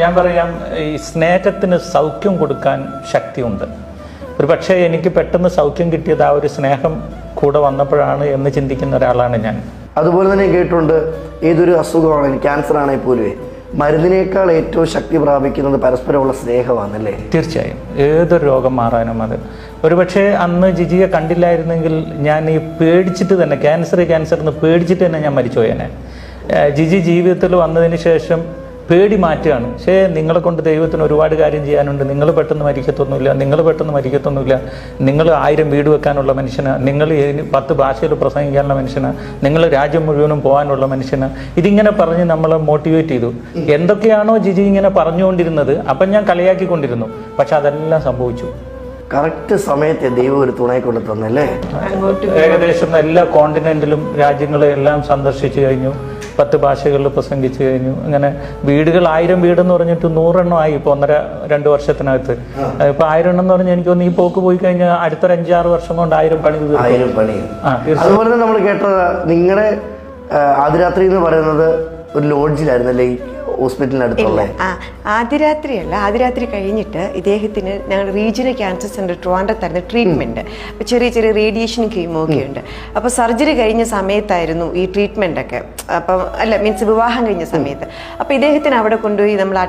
ഞാൻ പറയാം ഈ സ്നേഹത്തിന് സൗഖ്യം കൊടുക്കാൻ ശക്തിയുണ്ട്. ഒരു പക്ഷേ എനിക്ക് പെട്ടെന്ന് സൗഖ്യം കിട്ടിയത് ആ ഒരു സ്നേഹം കൂടെ വന്നപ്പോഴാണ് എന്ന് ചിന്തിക്കുന്ന ഒരാളാണ് ഞാൻ. അതുപോലെ തന്നെ കേട്ടുണ്ട് ഏതൊരു അസുഖമാണെങ്കിലും ക്യാൻസർ ആണെങ്കിൽ പോലും മരുന്നിനേക്കാൾ ഏറ്റവും ശക്തി പ്രാപിക്കുന്നത് പരസ്പരമുള്ള സ്നേഹമാണല്ലേ? തീർച്ചയായും. ഏതൊരു രോഗം മാറാനും അത്. ഒരുപക്ഷെ അന്ന് ജിജിയെ കണ്ടില്ലായിരുന്നെങ്കിൽ ഞാൻ ഈ പേടിച്ചിട്ട് തന്നെ ക്യാൻസർ ക്യാൻസർ എന്ന് പേടിച്ചിട്ട് തന്നെ ഞാൻ മരിച്ചു പോയേനെ ജിജി ജീവിതത്തിൽ വന്നതിന് ശേഷം പേടി മാറ്റുകയാണ്. പക്ഷേ നിങ്ങളെ കൊണ്ട് ദൈവത്തിന് ഒരുപാട് കാര്യം ചെയ്യാനുണ്ട്. നിങ്ങൾ പെട്ടെന്ന് മരിക്കത്തൊന്നുമില്ല. നിങ്ങൾ പെട്ടെന്ന് മരിക്കത്തൊന്നുമില്ല. നിങ്ങൾ ആയിരം വീട് വെക്കാനുള്ള മനുഷ്യന്. നിങ്ങൾ പത്ത് ഭാഷയിൽ പ്രസംഗിക്കാനുള്ള മനുഷ്യന്. നിങ്ങൾ രാജ്യം മുഴുവനും പോകാനുള്ള മനുഷ്യന്. ഇതിങ്ങനെ പറഞ്ഞ് നമ്മളെ മോട്ടിവേറ്റ് ചെയ്തു. എന്തൊക്കെയാണോ ജിജി ഇങ്ങനെ പറഞ്ഞുകൊണ്ടിരുന്നത് അപ്പം ഞാൻ കളിയാക്കിക്കൊണ്ടിരുന്നു. പക്ഷെ അതെല്ലാം സംഭവിച്ചു. കറക്റ്റ് സമയത്തെ ദൈവം ഒരു തുണയെ കൊണ്ട് തന്നല്ലേ? ഏകദേശം എല്ലാ കോണ്ടിനെന്റിലും രാജ്യങ്ങളെ എല്ലാം സന്ദർശിച്ചു കഴിഞ്ഞു. പത്ത് ഭാഷകളിൽ പ്രസംഗിച്ചു കഴിഞ്ഞു. അങ്ങനെ വീടുകൾ ആയിരം വീടെന്ന് പറഞ്ഞിട്ട് നൂറെണ്ണം ആയി ഇപ്പോൾ ഒന്നര രണ്ട് വർഷത്തിനകത്ത്. ഇപ്പൊ ആയിരം എണ്ണം എന്ന് പറഞ്ഞാൽ എനിക്ക് തോന്നുന്നു ഈ പോക്ക് പോയി കഴിഞ്ഞാൽ അടുത്തൊരു അഞ്ചാറ് വർഷം കൊണ്ട് ആയിരം പണി ആയിരം പണി. അതുപോലെ നമ്മൾ കേട്ടത് നിങ്ങളുടെ ആദ്യരാത്രി എന്ന് പറയുന്നത് ഒരു ലോഡ്ജിലായിരുന്നല്ലേ? ഹോസ്പിറ്റലിനടുത്തുള്ള ആ ആദ്യരാത്രി കഴിഞ്ഞിട്ട് ഇദ്ദേഹത്തിന് ഞങ്ങൾ റീജിയണൽ ക്യാൻസർ സെന്റർ ട്രിവാൻഡ്രത്തായിരുന്നു ട്രീറ്റ്മെന്റ് അപ്പോൾ ചെറിയ ചെറിയ റേഡിയേഷൻ കീമോ ഒക്കെ ഉണ്ട്. അപ്പോൾ സർജറി കഴിഞ്ഞ സമയത്തായിരുന്നു ഈ ട്രീറ്റ്മെന്റ് ഒക്കെ. അപ്പം അല്ല മീൻസ് വിവാഹം കഴിഞ്ഞ സമയത്ത്. അപ്പോൾ ഇദ്ദേഹത്തിന് അവിടെ കൊണ്ടുപോയി നമ്മൾ